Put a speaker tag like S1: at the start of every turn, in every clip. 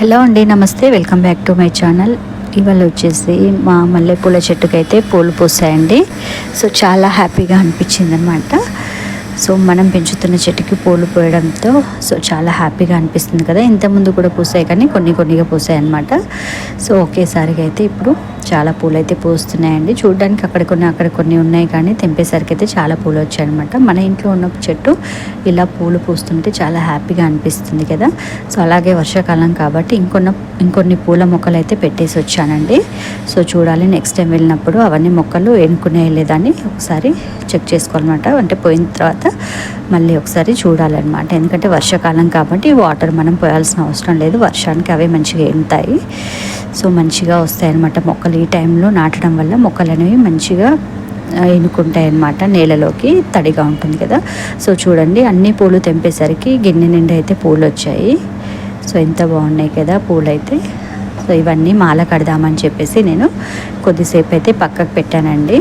S1: Hello అండి నమస్తే. Welcome back to my channel. ఇవాళ వచ్చేసి మా మల్లెపూల చెట్టుకైతే పూలు పూసాయండి. సో చాలా హ్యాపీగా అనిపించింది అనమాట సో మనం పెంచుతున్న చెట్టుకి పూలు పోయడంతో సో చాలా హ్యాపీగా అనిపిస్తుంది కదా. ఇంతకుముందు కూడా పూసాయి కానీ కొన్ని కొన్నిగా పూసాయి అనమాట సో ఒకేసారిగా అయితే ఇప్పుడు చాలా పూలు అయితే పూస్తున్నాయండి. చూడడానికి అక్కడ కొన్ని అక్కడ కొన్ని ఉన్నాయి కానీ తెంపేసరికి అయితే చాలా పూలు వచ్చాయన్నమాట. మన ఇంట్లో ఉన్న చెట్టు ఇలా పూలు పూస్తుంటే చాలా హ్యాపీగా అనిపిస్తుంది కదా. సో అలాగే వర్షాకాలం కాబట్టి ఇంకొన్న ఇంకొన్ని పూల మొక్కలు అయితే పెట్టేసి వచ్చానండి. సో చూడాలి నెక్స్ట్ టైం వెళ్ళినప్పుడు అవన్నీ మొక్కలు ఎన్నుకునే లేదని ఒకసారి చెక్ చేసుకోవాలన్నమాట. అంటే పోయిన తర్వాత మళ్ళీ ఒకసారి చూడాలన్నమాట. ఎందుకంటే వర్షాకాలం కాబట్టి వాటర్ మనం పోయాల్సిన అవసరం లేదు. వర్షానికి అవే మంచిగా ఎంతాయి. సో మంచిగా వస్తాయి అన్నమాట మొక్కలు ఈ టైంలో నాటడం వల్ల మొక్కలు అనేవి మంచిగా ఎన్నుకుంటాయి అన్నమాట నేలలోకి తడిగా ఉంటుంది కదా. సో చూడండి అన్ని పూలు తెంపేసరికి గిన్నె నిండా అయితే పూలు వచ్చాయి సో ఎంత బాగున్నాయి కదా పూలు అయితే సో ఇవన్నీ మాల కడదామని చెప్పేసి నేను కొద్దిసేపు అయితే పక్కకు పెట్టానండి.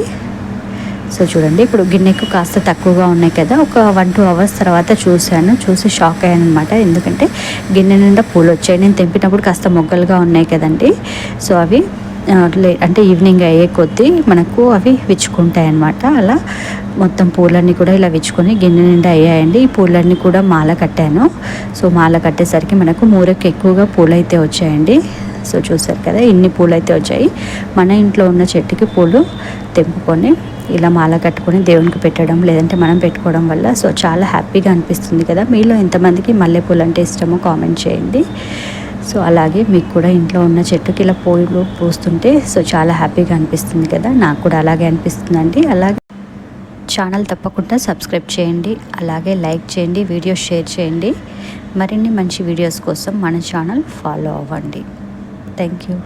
S1: సో చూడండి ఇప్పుడు గిన్నెకు కాస్త తక్కువగా ఉన్నాయి కదా ఒక వన్ టూ అవర్స్ తర్వాత చూశాను చూసి షాక్ అయ్యాను అనమాట ఎందుకంటే గిన్నె నిండా పూలు వచ్చాయి. నేను తెంపినప్పుడు కాస్త మొగ్గలుగా ఉన్నాయి కదండి. సో అవి అంటే ఈవినింగ్ అయ్యే కొద్దీ మనకు అవి విచ్చుకుంటాయి అనమాట అలా మొత్తం పూలన్నీ కూడా ఇలా విచ్చుకొని గిన్నె నిండా అయ్యాయండి. ఈ పూలన్నీ కూడా మాల కట్టాను. సో మాల కట్టేసరికి మనకు మూరకు ఎక్కువగా పూలైతే వచ్చాయండి. సో చూసారు కదా ఇన్ని పూలు అయితే వచ్చాయి. మన ఇంట్లో ఉన్న చెట్టుకి పూలు తెంపుకొని ఇలా మాల కట్టుకొని దేవునికి పెట్టడం లేదంటే మనం పెట్టుకోవడం వల్ల సో చాలా హ్యాపీగా అనిపిస్తుంది కదా. మీలో ఎంతమందికి మల్లెపూలు అంటే ఇష్టమో కామెంట్ చేయండి. సో అలాగే మీకు కూడా ఇంట్లో ఉన్న చెట్టుకి ఇలా పూలు పూస్తుంటే సో చాలా హ్యాపీగా అనిపిస్తుంది కదా. నాకు కూడా అలాగే అనిపిస్తుందండి. అలాగే ఛానల్ తప్పకుండా సబ్స్క్రైబ్ చేయండి. అలాగే లైక్ చేయండి వీడియో షేర్ చేయండి. మరిన్ని మంచి వీడియోస్ కోసం మన ఛానల్ ఫాలో అవ్వండి. Thank you